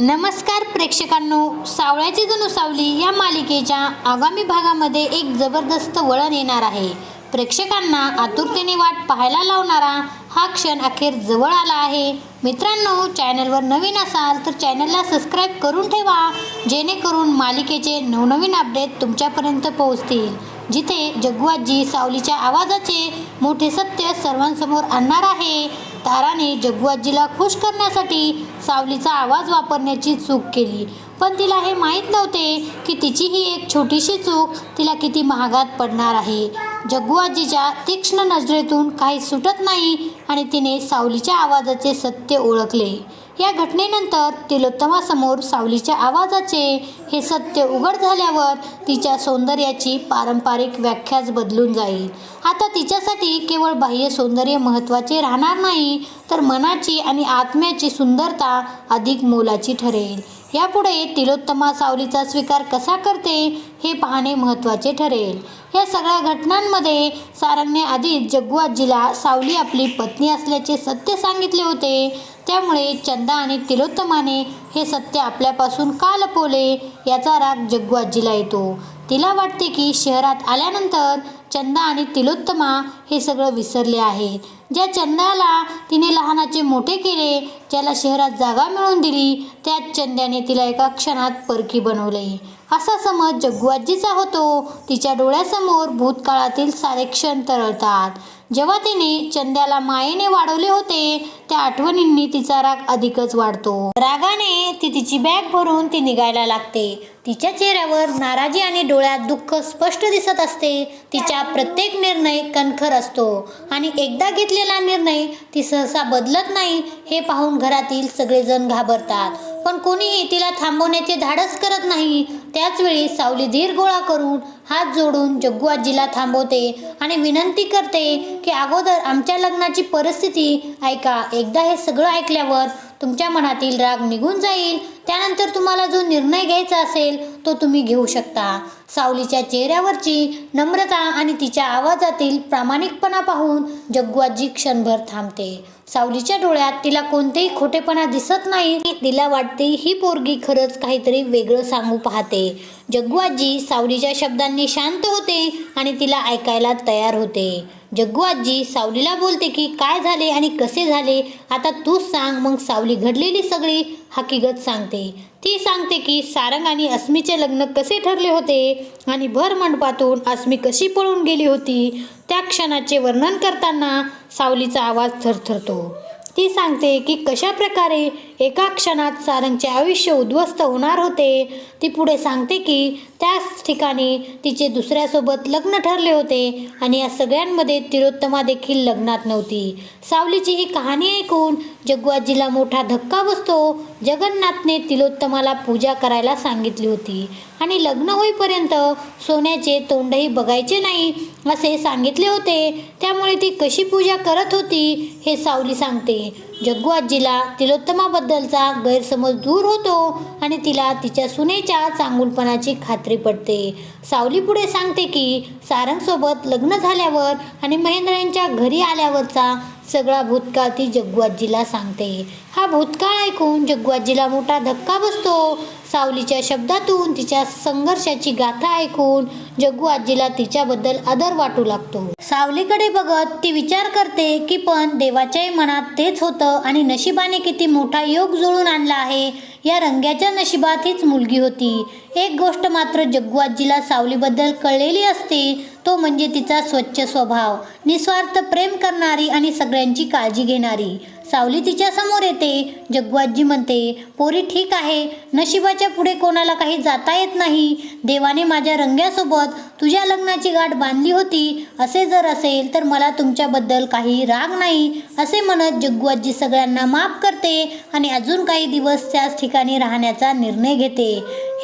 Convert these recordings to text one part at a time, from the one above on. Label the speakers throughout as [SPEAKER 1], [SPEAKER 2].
[SPEAKER 1] नमस्कार प्रेक्षकांनो सावळ्याची जणू सावली या मालिकेच्या आगामी भागामध्ये एक जबरदस्त वळण येणार आहे. प्रेक्षकांना आतुरतेने वाट पाहायला लावणारा हा क्षण अखेर जवळ आला आहे. मित्रांनो चॅनलवर नवीन असाल तर चॅनलला सबस्क्राईब करून ठेवा जेणेकरून मालिकेचे नवनवीन अपडेट तुमच्यापर्यंत पोहोचतील. जिथे जग्गुआजी सावलीच्या आवाजाचे मोठे सत्य सर्वांसमोर आणणार आहे. ताराने जग्गुआजीला खुश करण्यासाठी सावलीचा आवाज वापरण्याची चूक केली. पण तिला हे माहीत नव्हते की तिची ही एक छोटीशी चूक तिला किती महागात पडणार आहे. जग्गुआजीच्या तीक्ष्ण नजरेतून काही सुटत नाही आणि तिने सावलीच्या आवाजाचे सत्य ओळखले. या घटनेनंतर तिलोत्तमासमोर सावलीच्या आवाजाचे हे सत्य उघड झाल्यावर तिच्या सौंदर्याची पारंपरिक व्याख्याच बदलून जाईल. आता तिच्यासाठी केवळ बाह्य सौंदर्य महत्त्वाचे राहणार नाही तर मनाची आणि आत्म्याची सुंदरता अधिक मोलाची ठरेल. यापुढे तिलोत्तमा सावलीचा स्वीकार कसा करते हे पाहणे महत्त्वाचे ठरेल. या सगळ्या घटनांमध्ये सारंगने आधीच जग्गुआजीला सावली आपली पत्नी असल्याचे सत्य सांगितले होते. त्यामुळे चंदा आणि तिलोत्तमाने हे सत्य आपल्यापासून का लपवले याचा राग जग्गुआजीला येतो. तिला वाटते की शहरात आल्यानंतर चंदा आणि तिलोत्तमा हे सगळं विसरले आहे. ज्या चंदाला तिने लहानाचे मोठे केले ज्याला शहरात जागा मिळवून दिली त्याच चंद्याने तिला एका क्षणात परकी बनवले. असा समज जग्गुआजीचा होतो. तिच्या डोळ्यासमोर भूतकाळातील सारे क्षण तरळतात. जेव्हा तिने चंद्याला मायेने वाढवले होते त्या आठवणींनी तिचा राग अधिकच वाढतो. रागाने ती तिची बॅग भरून ती निघायला लागते. तिच्या चेहऱ्यावर नाराजी आणि डोळ्यात दुःख स्पष्ट दिसत असते. तिचा प्रत्येक निर्णय कणखर असतो. आणि एकदा घेतलेला निर्णय ती सहसा बदलत नाही हे पाहून घरातील सगळेजण घाबरतात. पण कोणीही तिला थांबवण्याचे धाडस करत नाही. त्याचवेळी सावली धीर गोळा करून हात जोडून जग्गुआजीला थांबवते आणि विनंती करते की अगोदर आमच्या लग्नाची परिस्थिती ऐका. एकदा हे सगळं ऐकल्यावर तुमच्या मनातील राग निघून जाईल. त्यानंतर तुम्हाला जो निर्णय घ्यायचा असेल तो तुम्ही घेऊ शकता. सावलीच्या चेहऱ्यावरची नम्रता आणि तिच्या आवाजातील प्रामाणिकपणा पाहून जग्गुआजी क्षणभर थांबते. सावलीच्या डोळ्यात तिला कोणतेही खोटेपणा दिसत नाही. तिला वाटते ही पोरगी खरंच काहीतरी वेगळं सांगू पाहते. जग्गुआजी सावलीच्या शब्दांनी शांत होते आणि तिला ऐकायला तयार होते. जग्गुआजी सावलीला बोलते की काय झाले आणि कसे झाले? आता तूच सांग. मग सावली घडलेली सगळी हकीकत सांगते. ती सांगते की सारंग आणि अस्मीचे लग्न कसे ठरले होते आणि भर मंडपातून अस्मी कशी पळून गेली होती त्या क्षणाचे वर्णन करताना सावलीचा आवाज थरथरतो. ती सांगते की कशा प्रकारे एका क्षणात सारंगचे आयुष्य उद्ध्वस्त होणार होते. ती पुढे सांगते की त्याच ठिकाणी तिचे दुसऱ्यासोबत लग्न ठरले होते आणि या सगळ्यांमध्ये तिरोत्तमा देखील लग्नात नव्हती. सावलीची ही कहाणी ऐकून जग्गुआजीला मोठा धक्का बसतो. जगन्नाथने तिलोत्तमाला पूजा करायला सांगितली होती आणि लग्न होईपर्यंत सोन्याचे तोंडही बघायचे नाही असे सांगितले होते. त्यामुळे ती कशी पूजा करत होती हे सावली सांगते. जग्गू आजीला तिलोत्तमाबद्दलचा गैरसमज दूर होतो आणि तिला तिच्या सुनेच्या चांगुलपणाची खात्री पडते. सावली पुढे सांगते की सारंगसोबत लग्न झाल्यावर आणि महेंद्र यांच्या घरी आल्यावरचा सगळा भूतकाळ ती जग्गुआजीला सांगते. हा भूतकाळ ऐकून जग्गुआजीला मोठा धक्का बसतो. सावलीच्या शब्दातून तिच्या संघर्षाची गाथा ऐकून जग्गू आजीला तिच्याबद्दल आदर वाटू लागतो. सावलीकडे बघत ती विचार करते की पण देवाच्याही मनात तेच होतं आणि नशिबाने किती मोठा योग जुळून आणला आहे. या रंग्याच्या नशिबात हीच मुलगी होती. एक गोष्ट मात्र जग्गू आजीला सावलीबद्दल कळलेली असते तो म्हणजे तिचा स्वच्छ स्वभाव. निस्वार्थ प्रेम करणारी आणि सगळ्यांची काळजी घेणारी. सावली तिच्या समोर येते. जग्गुआजी म्हणते पोरी ठीक आहे. नशिबाच्या पुढे कोणाला काही जाता येत नाही. देवाने माझ्या रंग्यासोबत तुझ्या लग्नाची गाठ बांधली होती असे जर असेल तर मला तुमच्याबद्दल काही राग नाही असे म्हणत जग्गुआजी सगळ्यांना माफ करते आणि अजून काही दिवस त्याच ठिकाणी राहण्याचा निर्णय घेते.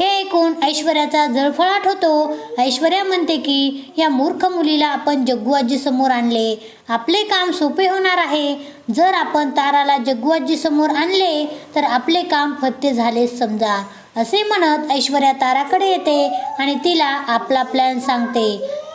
[SPEAKER 1] हे ऐकून ऐश्वर्याचा जळफळाट होतो. ऐश्वर्या म्हणते की या मूर्ख मुलीला आपण जग्गुआजी समोर आणले. आपले काम सोपे होणार आहे. जर आपण ताराला जग्गुआजी समोर आणले तर आपले काम फत्ते झाले समजा. असे म्हणत ऐश्वर्या ताराकडे येते आणि तिला आपला प्लॅन सांगते.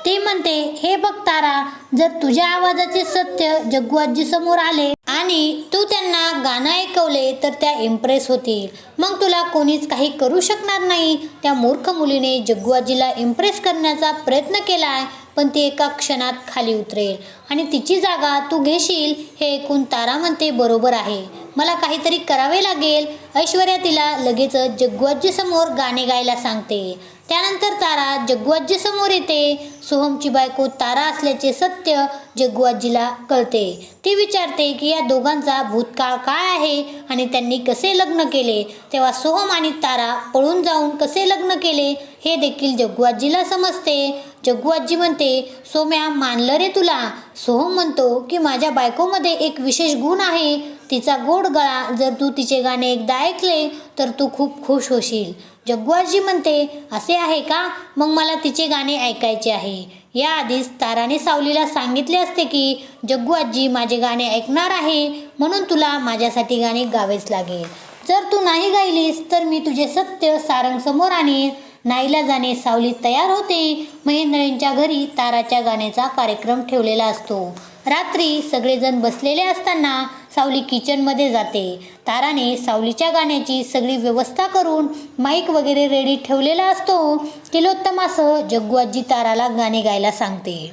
[SPEAKER 1] ती म्हणते हे बघ तारा जर तुझ्या आवाजाचे सत्य जग्गुआजी समोर आले आणि तू त्यांना गाणं ऐकवले तर त्या इम्प्रेस होतील. मग तुला कोणीच काही करू शकणार नाही. त्या मूर्ख मुलीने जग्गू आजीला इम्प्रेस करण्याचा प्रयत्न केलाय पण ती एका क्षणात खाली उतरेल आणि तिची जागा तू घेशील हे ऐकून तारा म्हणते बरोबर आहे. मला काहीतरी करावे लागेल. ऐश्वर्या तिला लगेच जग्गूआजीसमोर गाणे गायला सांगते. त्यानंतर तारा जग्गूआजीसमोर येते. सोहमची बायको तारा असल्याचे सत्य जग्गूआजीला कळते. ती विचारते की या दोघांचा भूतकाळ काय आहे आणि त्यांनी कसे लग्न केले? तेव्हा सोहम आणि तारा पळून जाऊन कसे लग्न केले? हे देखील जग्गूआजीला समजते. जग्गूआजी म्हणते सोम्या मानलं रे तुला. सोहम म्हणतो की माझ्या बायकोमध्ये एक विशेष गुण आहे. तिचा गोड गळा जर तू तिचे गाणे एकदा ऐकले तर तू खूप खुश होशील. जग्गूआजी म्हणते असे आहे का? मग मला तिचे गाणे ऐकायचे आहे. याआधीच ताराने सावलीला सांगितले असते की जग्गूआजी माझे गाणे ऐकणार आहे म्हणून तुला माझ्यासाठी गाणे गावेच लागेल. जर तू नाही गायलीस तर मी तुझे सत्य सारंग समोर आणीन. नाईला जाणे सावली तयार होते. महेंद्रेंच्या घरी ताराच्या गाण्याचा कार्यक्रम ठेवलेला असतो. रात्री सगळेजण बसलेले असताना सावली किचनमध्ये जाते. ताराने सावलीच्या गाण्याची सगळी व्यवस्था करून माईक वगैरे रेडी ठेवलेला असतो. तिलोत्तमासह जग्गूआजी ताराला गाणे गायला सांगते.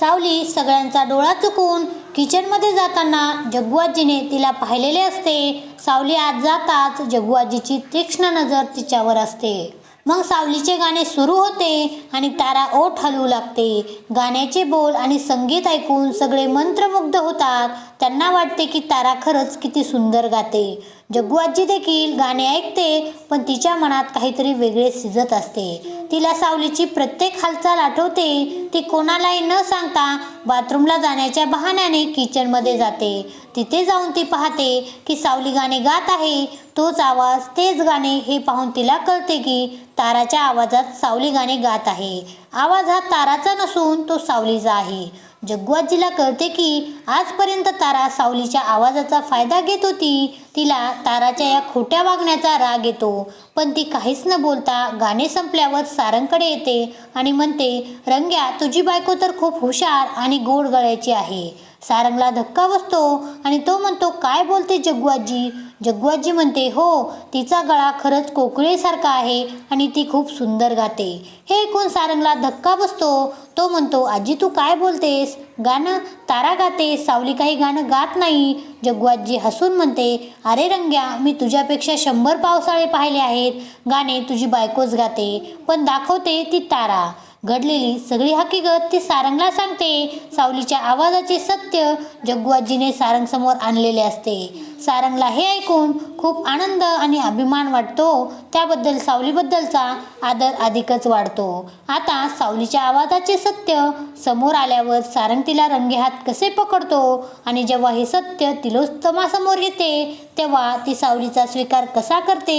[SPEAKER 1] सावली सगळ्यांचा डोळा चुकून किचनमध्ये जाताना जग्गूआजीने तिला पाहिलेले असते. सावली आत जाताच जग्गुआजीची तीक्ष्ण नजर तिच्यावर असते. मग सावलीचे गाणे सुरू होते आणि तारा ओठ हलवू लागते. गाण्याचे बोल आणि संगीत ऐकून सगळे मंत्रमुग्ध होतात. त्यांना वाटते की तारा खरंच किती सुंदर गाते. जग्गू आजी देखील गाणे ऐकते पण तिच्या मनात काहीतरी वेगळे सिजत असते. तिला सावलीची प्रत्येक हालचाल आठवते. ती कोणालाही न सांगता बाथरूमला जाण्याच्या बहाण्याने किचनमध्ये जाते. तिथे जाऊन ती पाहते की सावली गाणे गात आहे. तोच आवाज तेच गाणे हे पाहून तिला कळते की ताराच्या आवाजात सावली गाणे गात आहे. आवाज हा ताराचा नसून तो सावलीचा आहे. जग्गू कळते की आजपर्यंत तारा सावलीच्या आवाजाचा फायदा घेत होती. तिला ताराच्या या खोट्या वागण्याचा राग येतो. पण ती काहीच न बोलता गाणे संपल्यावर सारंगकडे येते आणि म्हणते रंग्या तुझी बायको तर खूप हुशार आणि गोड गळ्याची आहे. सारंगला धक्का बसतो आणि तो म्हणतो काय बोलते जग्गू आजी म्हणते हो तिचा गळा खरंच कोकिळेसारखा आहे आणि ती खूप सुंदर गाते. हे ऐकून सारंगला धक्का बसतो. तो म्हणतो आजी तू काय बोलतेस? गाणं तारा गाते सावली काही गाणं गात नाही. जग्गू हसून म्हणते अरे रंग्या मी तुझ्यापेक्षा शंभर पावसाळे पाहिले आहेत. गाणे तुझी बायकोच गाते पण दाखवते ती तारा. घडलेली सगळी हकीकत ती सारंगला सांगते. सावलीच्या आवाजाचे सत्य जग्गुआजीने सारंगसमोर आणलेले असते. सारंगला हे ऐकून खूप आनंद आणि अभिमान वाटतो. त्याबद्दल सावलीबद्दलचा आदर अधिकच वाढतो. आता सावलीच्या आवाजाचे सत्य समोर आल्यावर सारंग तिला रंगेहात कसे पकडतो आणि जेव्हा हे सत्य तिलोत्तमासमोर येते तेव्हा ती सावलीचा स्वीकार कसा करते?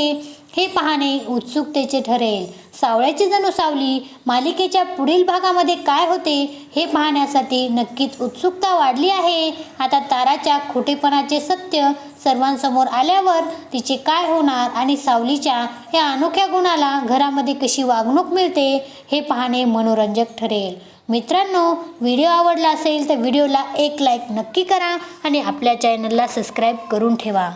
[SPEAKER 1] हे पाहणे उत्सुकतेचे ठरेल. सावळ्याची जणू सावली मालिकेच्या पुढील भागामध्ये काय होते हे पाहण्यासाठी नक्कीच उत्सुकता वाढली आहे. आता ताराच्या खोटेपणाचे सत्य सर्वांसमोर आल्यावर तिचे काय होणार आणि सावलीच्या या अनोख्या गुणाला घरामध्ये कशी वागणूक मिळते हे पाहणे मनोरंजक ठरेल. मित्रांनो व्हिडिओ आवडला असेल तर व्हिडिओला एक लाईक नक्की करा आणि आपल्या चॅनलला सबस्क्राईब करून ठेवा.